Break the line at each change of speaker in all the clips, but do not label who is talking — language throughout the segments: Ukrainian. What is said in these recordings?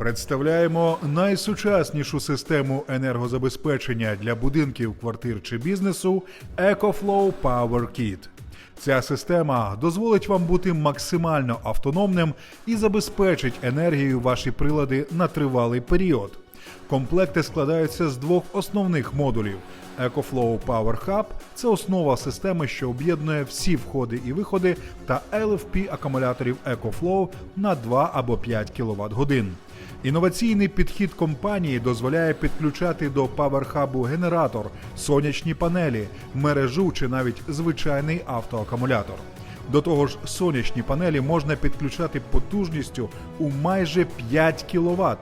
Представляємо найсучаснішу систему енергозабезпечення для будинків, квартир чи бізнесу EcoFlow Power Kit. Ця система дозволить вам бути максимально автономним і забезпечить енергією ваші прилади на тривалий період. Комплекти складаються з двох основних модулів. EcoFlow Power Hub – це основа системи, що об'єднує всі входи і виходи та LFP акумуляторів EcoFlow на 2 або 5 кВт годин. Інноваційний підхід компанії дозволяє підключати до Hub генератор, сонячні панелі, мережу чи навіть звичайний автоакумулятор. До того ж, сонячні панелі можна підключати потужністю у майже 5 кВт.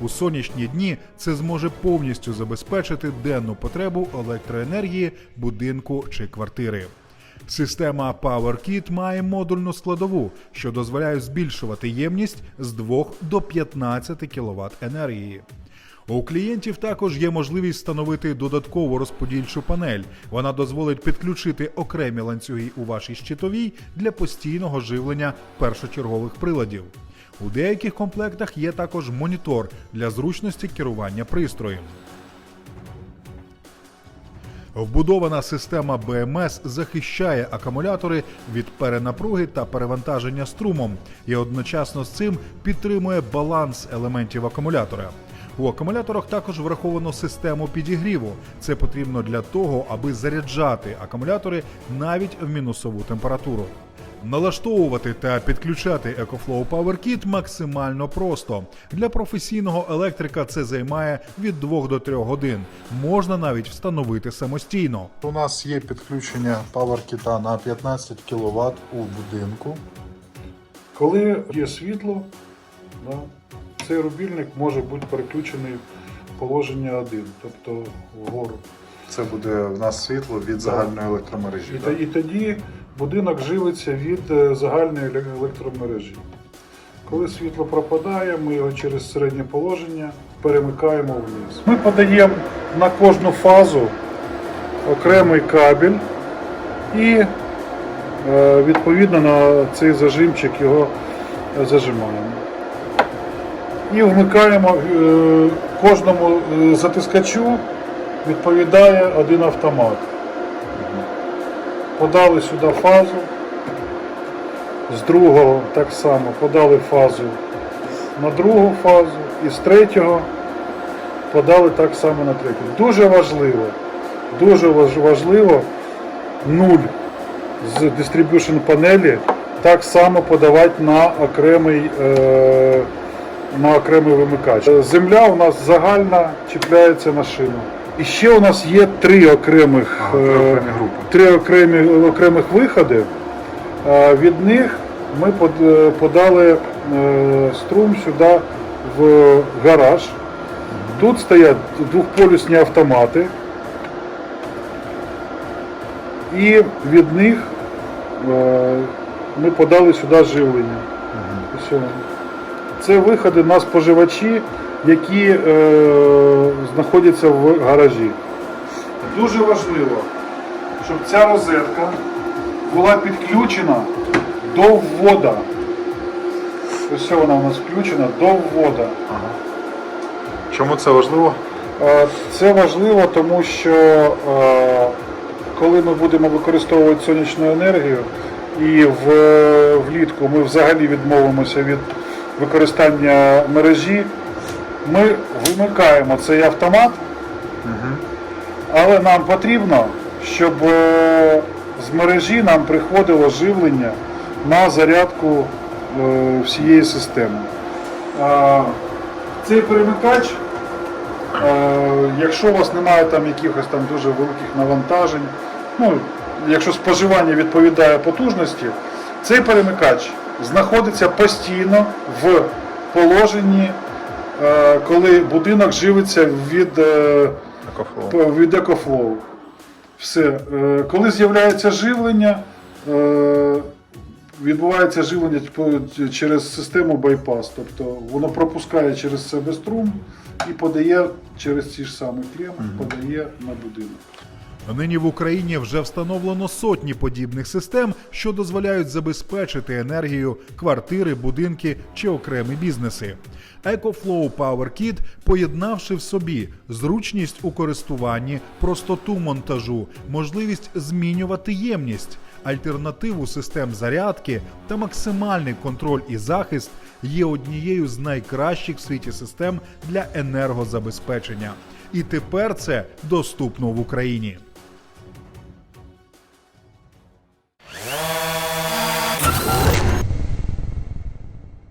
У сонячні дні це зможе повністю забезпечити денну потребу електроенергії будинку чи квартири. Система PowerKit має модульну складову, що дозволяє збільшувати ємність з 2 до 15 кВт енергії. У клієнтів також є можливість встановити додаткову розподільчу панель. Вона дозволить підключити окремі ланцюги у вашій щитовій для постійного живлення першочергових приладів. У деяких комплектах є також монітор для зручності керування пристроєм. Вбудована система БМС захищає акумулятори від перенапруги та перевантаження струмом і одночасно з цим підтримує баланс елементів акумулятора. У акумуляторах також враховано систему підігріву. Це потрібно для того, аби заряджати акумулятори навіть в мінусову температуру. Налаштовувати та підключати EcoFlow Power Kit максимально просто. Для професійного електрика це займає від 2 до 3 годин. Можна навіть встановити самостійно.
У нас є підключення PowerKit на 15 кВт у будинку.
Коли є світло, цей рубільник може бути переключений в положення 1, тобто вгору.
Це буде в нас світло від загальної електромережі.
І,
да?
та- і тоді будинок живиться від е, загальної електромережі. Коли світло пропадає, ми його через середнє положення перемикаємо вниз. Ми подаємо на кожну фазу окремий кабель і е, відповідно на цей зажимчик його е, зажимаємо. І вмикаємо кожному затискачу відповідає один автомат. Подали сюди фазу. З другого так само подали фазу на другу фазу і з третього подали так само на третю. Дуже важливо, дуже важливо нуль з дистриб'юшн панелі так само подавати на окремий, е, на окремий вимикач. Земля у нас загальна чіпляється на шину. І ще у нас є три окремих,
Ага, три
е,
окремі групи.
три окремі, окремих виходи. Від них ми е, подали е, струм сюди в гараж. Тут стоять двохполюсні автомати. І від них ми подали сюди живлення. Це виходи на споживачі, які е, знаходяться в гаражі. Дуже важливо, щоб ця розетка була підключена до ввода. Ось вона у нас включена до ввода.
Чому це важливо?
Е, Це важливо, тому що е, коли ми будемо використовувати сонячну енергію і в, влітку ми взагалі відмовимося від використання мережі, ми вимикаємо цей автомат, але нам потрібно, щоб е, з мережі нам приходило живлення на зарядку е, всієї системи. Цей перемикач Е, Якщо у вас немає там якихось там дуже великих навантажень, ну, якщо споживання відповідає потужності, цей перемикач знаходиться постійно в положенні, коли будинок живиться від, е, від екофлоу. Все. Е, Коли з'являється живлення, е, відбувається живлення типу, через систему байпас. Тобто воно пропускає через себе струм і подає через ці ж самі клеми, подає на будинок.
Нині в Україні вже встановлено сотні подібних систем, що дозволяють забезпечити енергію квартири, будинки чи окремі бізнеси. EcoFlow Power поєднавши в собі зручність у користуванні, простоту монтажу, можливість змінювати ємність, альтернативу систем зарядки та максимальний контроль і захист є однією з найкращих в світі систем для енергозабезпечення. І тепер це доступно в Україні.